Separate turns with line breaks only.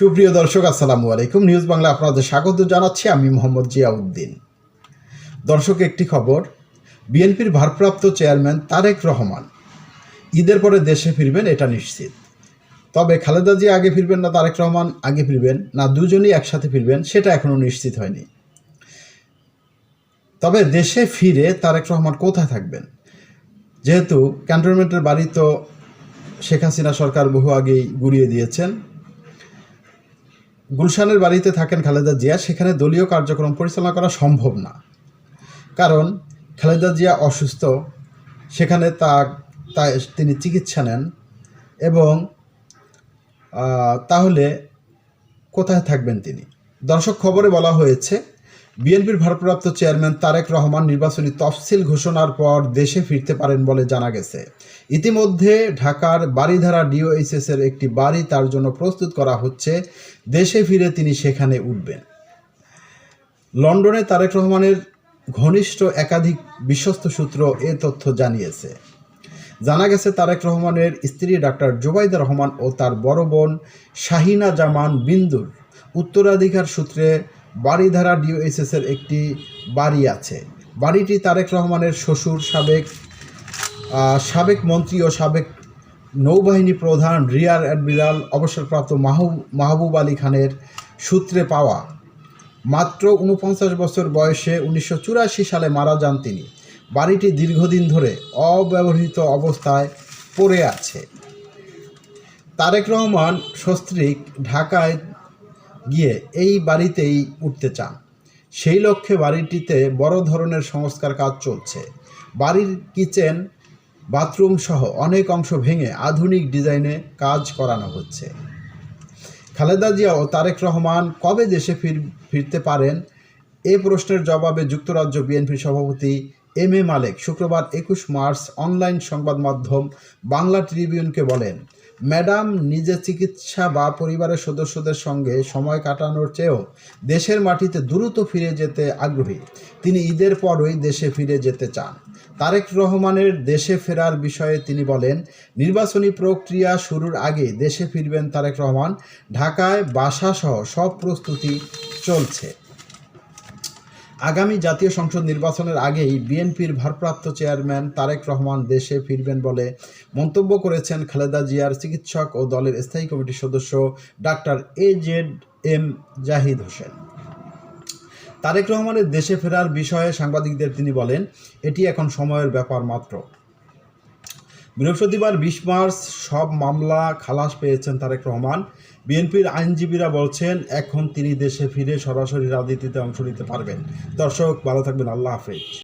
সুপ্রিয় দর্শক, আসসালামু আলাইকুম। নিউজ বাংলা আপনাদের স্বাগত জানাচ্ছি আমি মোহাম্মদ জিয়াউদ্দিন। দর্শক, একটি খবর। বিএনপির ভারপ্রাপ্ত চেয়ারম্যান তারেক রহমান, ঈদের পরে দেশে ফিরবেন এটা নিশ্চিত। তবে খালেদা জিয়া আগে ফিরবেন না, তারেক রহমান আগে ফিরবেন না, দুজনই একসাথে ফিরবেন, সেটা এখনও নিশ্চিত হয়নি। তবে দেশে ফিরে তারেক রহমান কোথায় থাকবেন? যেহেতু ক্যান্টনমেন্টের বাড়ি তো শেখ হাসিনা সরকার বহু আগেই গুড়িয়ে দিয়েছেন। গুলশানের বাড়িতে থাকেন খালেদা জিয়া, সেখানে দলীয় কার্যক্রম পরিচালনা করা সম্ভব না। কারণ খালেদা জিয়া অসুস্থ, সেখানে তা তিনি চিকিৎসা নেন এবং তাহলে কোথায় থাকবেন তিনি? দর্শক খবরে বলা হয়েছে বিএনপির ভারপ্রাপ্ত চেয়ারম্যান তারেক রহমান নির্বাচনী তফসিল ঘোষণার পর দেশে ফিরতে পারেন বলে জানা গেছে। ইতিমধ্যে ঢাকার বাড়িধারা ডিওএইচএস এর একটি বাড়ি তার জন্য প্রস্তুত করা হচ্ছে। দেশে ফিরে তিনি সেখানে উঠবেন। লন্ডনে তারেক রহমানের ঘনিষ্ঠ একাধিক বিশ্বস্ত সূত্র এ তথ্য জানিয়েছে। জানা গেছে, তারেক রহমানের স্ত্রী ডাক্তার জুবাইদা রহমান ও তার বড় বোন শাহিনা জামান বিন্দুর উত্তরাধিকার সূত্রে বাড়িধারা ডিওএসএস এর একটি বাড়ি আছে। বাড়িটি তারেক রহমানের শ্বশুর, সাবেক সাবেক মন্ত্রী ও সাবেক নৌবাহিনী প্রধান রিয়ার অ্যাডমিরাল অবসরপ্রাপ্ত মাহবুব মাহবুব আলী খানের সূত্রে পাওয়া। মাত্র উনপঞ্চাশ বছর বয়সে উনিশশো চুরাশি সালে মারা যান তিনি। বাড়িটি দীর্ঘদিন ধরে অব্যবহৃত অবস্থায় পড়ে আছে। তারেক রহমান সস্ত্রীক ঢাকায় গিয়ে এই বাড়িতেই উঠতে চান। সেই লক্ষ্যে বাড়িটিতে বড় ধরনের সংস্কার কাজ চলছে। বাড়ির কিচেন, বাথরুম সহ অনেক অংশ ভেঙে আধুনিক ডিজাইনে কাজ করানো হচ্ছে। খালেদা জিয়া ও তারেক রহমান কবে দেশে ফির ফিরতে পারেন? এ প্রশ্নের জবাবে যুক্তরাজ্য বিএনপি সভাপতি এম এ মালেক শুক্রবার একুশ মার্চ অনলাইন সংবাদ মাধ্যম বাংলা ট্রিবিউনকে বলেন ম্যাডাম নিজে চিকিৎসা বা পরিবারের সদস্যদের সঙ্গে সময় কাটানোর চেয়েও দেশের মাটিতে দ্রুত ফিরে যেতে আগ্রহী। তিনি ঈদের পরই দেশে ফিরে যেতে চান। তারেক রহমানের দেশে ফেরার বিষয়ে তিনি বলেন, নির্বাচনী প্রক্রিয়া শুরুর আগে দেশে ফিরবেন তারেক রহমান। ঢাকায় বাসাসহ সব প্রস্তুতি চলছে। আগামী জাতীয় সংসদ নির্বাচনের আগেই বিএনপির ভারপ্রাপ্ত চেয়ারম্যান তারেক রহমান দেশে ফিরবেন বলে মন্তব্য করেছেন খালেদা জিয়ার চিকিৎসক ও দলের স্থায়ী কমিটির সদস্য doctor A Z M Zahid Hossain. Tarek রহমানের দেশে ফেরার বিষয়ে সাংবাদিকদের তিনি বলেন, এটি এখন সময়ের ব্যাপার মাত্র। বৃহস্পতিবার বিশ মার্চ সব মামলা খালাস পেয়েছেন তারেক রহমান। বিএনপির আইনজীবীরা বলছেন, এখন তিনি দেশে ফিরে সরাসরি রাজনীতিতে অংশ নিতে পারবেন। দর্শক, ভালো থাকবেন। আল্লাহ হাফেজ।